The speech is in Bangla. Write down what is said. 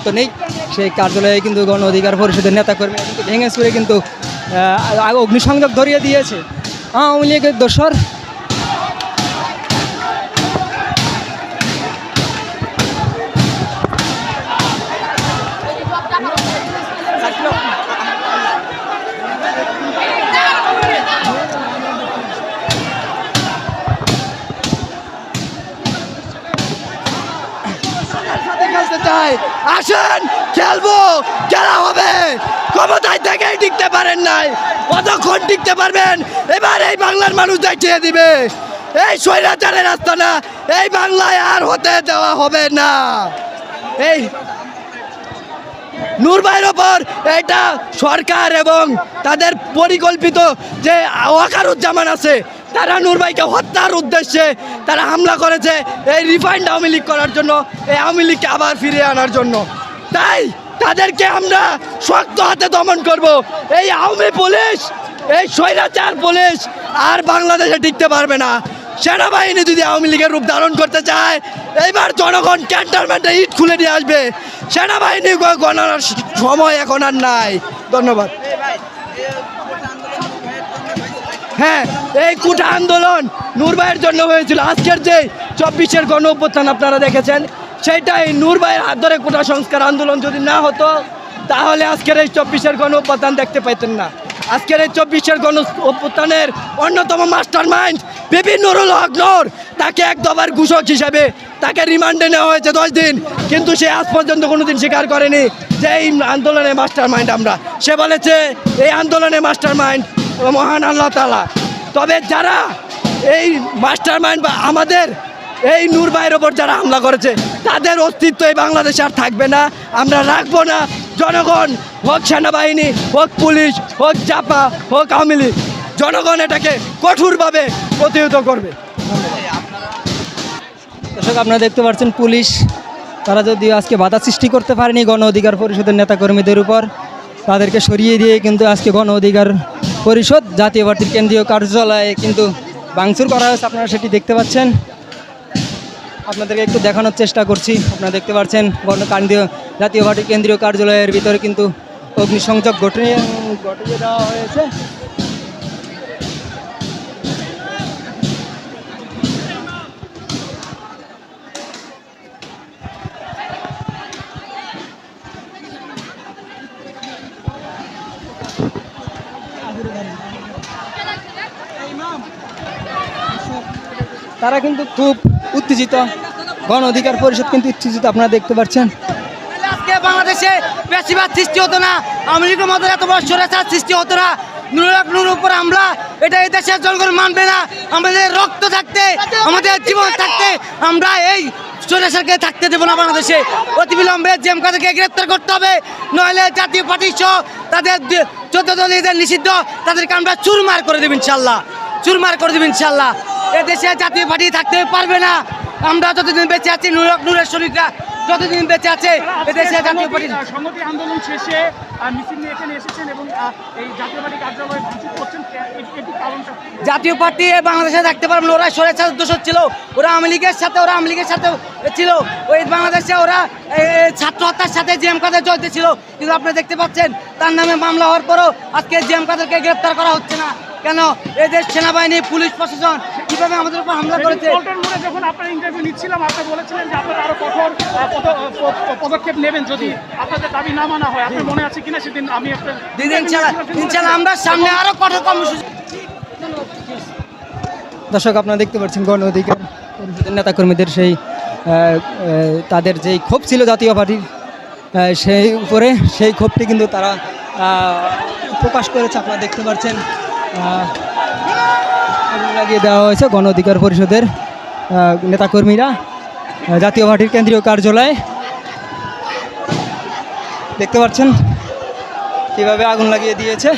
মতো নেই। সেই কার্যালয়ে কিন্তু গণ অধিকার পরিষদের নেতাকর্মীরা কিন্তু ভেঙে চুরে কিন্তু অগ্নিসংযোগ ধরিয়ে দিয়েছে। আওয়ামী লীগের দোসর খেলতে চাই। আসেন, খেলব, খেলা হবে। ক্ষমতায় থেকেই টিকতে পারেন নাই। কতক্ষণ টিকতে পারবেন? এবার এই বাংলার মানুষ দেখিয়ে দিবে। এই স্বৈরাচারের রাস্তা না এই বাংলায় আর হতে দেওয়া হবে না। এই নূরবাইয়ের ওপর এটা সরকার এবং তাদের পরিকল্পিত যে ওয়াকারুজ্জামান আছে তারা নূরবাইকে হত্যার উদ্দেশ্যে তারা হামলা করেছে এই রিফাইন্ড আওয়ামী লীগ করার জন্য, এই আওয়ামী লীগকে আবার ফিরিয়ে আনার জন্য। তাই তাদেরকে আমরা শক্ত হাতে দমন করব। এই আওয়ামী পুলিশ, এই স্বৈরাচার পুলিশ আর বাংলাদেশে টিকতে পারবে না। সেনাবাহিনী যদি আওয়ামী লীগের রূপ ধারণ করতে চায়, এইবার জনগণ ক্যান্টনমেন্টে ইট খুলে দিয়ে আসবে। সেনাবাহিনী গণনার সময় এখন আর নাই। ধন্যবাদ। হ্যাঁ এই কুটা আন্দোলন নূরবাইয়ের জন্য হয়েছিল। আজকের যে চব্বিশের গণ অভ্যুত্থান আপনারা দেখেছেন, সেইটাই নূরবাইয়ের হাত ধরে কোটা সংস্কার আন্দোলন যদি না হতো, তাহলে আজকের এই চব্বিশের গণ অভ্যুত্থান দেখতে পাইতেন না। আজকের এই চব্বিশের গণ অভ্যুত্থানের অন্যতম মাস্টার মাইন্ড বিভিন্ন নুরুল হক তাকে এক দফার ঘোষক হিসাবে তাকে রিমান্ডে নেওয়া হয়েছে দশ দিন, কিন্তু সে আজ পর্যন্ত কোনোদিন স্বীকার করেনি যে এই আন্দোলনের মাস্টার মাইন্ড আমরা। সে বলেছে, এই আন্দোলনের মাস্টার মাইন্ড মহান আল্লাহ তালা তবে যারা এই মাস্টার মাইন্ড বা আমাদের এই নূর ভাইয়ের ওপর যারা হামলা করেছে, তাদের অস্তিত্ব এই বাংলাদেশে আর থাকবে না। আমরা রাখব না। জনগণ, হোক সেনাবাহিনী, হোক পুলিশ, হোক চাপা হোক আওয়ামী লীগ, জনগণ এটাকে কঠোরভাবে প্রতিহত করবে। দর্শক, আপনারা দেখতে পাচ্ছেন পুলিশ, তারা যদি আজকে বাধা সৃষ্টি করতে পারেনি গণ অধিকার পরিষদের নেতাকর্মীদের উপর, তাদেরকে সরিয়ে দিয়ে কিন্তু আজকে গণ অধিকার পরিষদ, জাতীয় পার্টির কেন্দ্রীয় কার্যালয়ে কিন্তু ভাঙচুর করা হয়েছে, আপনারা সেটি দেখতে পাচ্ছেন। আপনাদেরকে একটু দেখানোর চেষ্টা করছি, আপনারা দেখতে পাচ্ছেন কেন্দ্রীয় জাতীয় পার্টির কেন্দ্রীয় কার্যালয়ের ভিতরে কিন্তু অগ্নিসংযোগ ঘটিয়ে ঘটিয়ে দেওয়া হয়েছে। তারা কিন্তু খুব উত্তেজিত। গণ অধিকার পরিষদ কিন্তু উত্তেজিত, আপনারা দেখতে পাচ্ছেন। আজকে বাংলাদেশে বেশিরভাগ সৃষ্টি হতো না লীগের মতো এত বড় স্বৈরাচার সৃষ্টি হতো না। নুরুল নুর উপর আমরা এটা এই দেশের জনগণ মানবে না। আমাদের রক্ত থাকতে, আমাদের জীবন থাকতে, আমরা এই স্বৈরাচারকে থাকতে দেবো না বাংলাদেশে। জেম কাদেরকে গ্রেপ্তার করতে হবে, নইলে জাতীয় পার্টি সহ তাদের চোদ্দ দলীয়দের নিষিদ্ধ, তাদেরকে আমরা চুরমার করে দেব ইনশাল্লাহ। চুরমার করে দেব ইনশাল্লাহ। এ দেশে জাতীয় পার্টি থাকতে পারবে না। আমরা যতদিন বেঁচে আছি নুর নুরের শরীরটা যতদিন বেঁচে আছে এদেশে জাতীয় পার্টি সংগঠন আন্দোলন শেষে মিছিল নিয়ে এখানে এসেছেন এবং এই জাতীয় পার্টি কার্যালয়ে ভাঙচুর করছেন। এটি কারণটা জাতীয় পার্টি এ বাংলাদেশে থাকতে পারবে না। ওরা সরেচার দোষর ছিল। ওরা আওয়ামী লীগের সাথে ওরা আওয়ামী লীগের সাথে ছিল। ওই বাংলাদেশে ওরা ছাত্র হত্যার সাথে জিএম কাদের জড়িত ছিল। কিন্তু আপনি দেখতে পাচ্ছেন তার নামে মামলা হওয়ার পরও আজকে জিএম কাদেরকে গ্রেপ্তার করা হচ্ছে না। কেন? এদের সেনাবাহিনী পুলিশ প্রশাসন কীভাবে আমাদের উপর হামলা করেছে। পল্টন মোড়ে যখন আপনার ইন্টারভিউ নিচ্ছিলাম আপনি বলেছিলেন যে আপনারা আরও কঠোর পদক্ষেপ নেবেন যদি আপনাদের দাবি না মানা হয়। আপনার মনে আছে কিনা? সেদিন আমি আপনার দিদি ইনশাল্লাহ ইনশাল্লাহ আমরা সামনে আরও কঠোর কর্মসূচি দর্শক আপনারা দেখতে পাচ্ছেন গণ অধিকার পরিষদের নেতাকর্মীদের সেই তাদের যেই ক্ষোভ ছিল জাতীয় পার্টির সেই উপরে সেই ক্ষোভটি কিন্তু তারা প্রকাশ করেছে আপনারা দেখতে পাচ্ছেন। লাগিয়ে দেওয়া হয়েছে গণ অধিকার পরিষদের নেতাকর্মীরা জাতীয় পার্টির কেন্দ্রীয় কার্যালয়ে। দেখতে পাচ্ছেন কীভাবে আগুন লাগিয়ে দিয়েছে।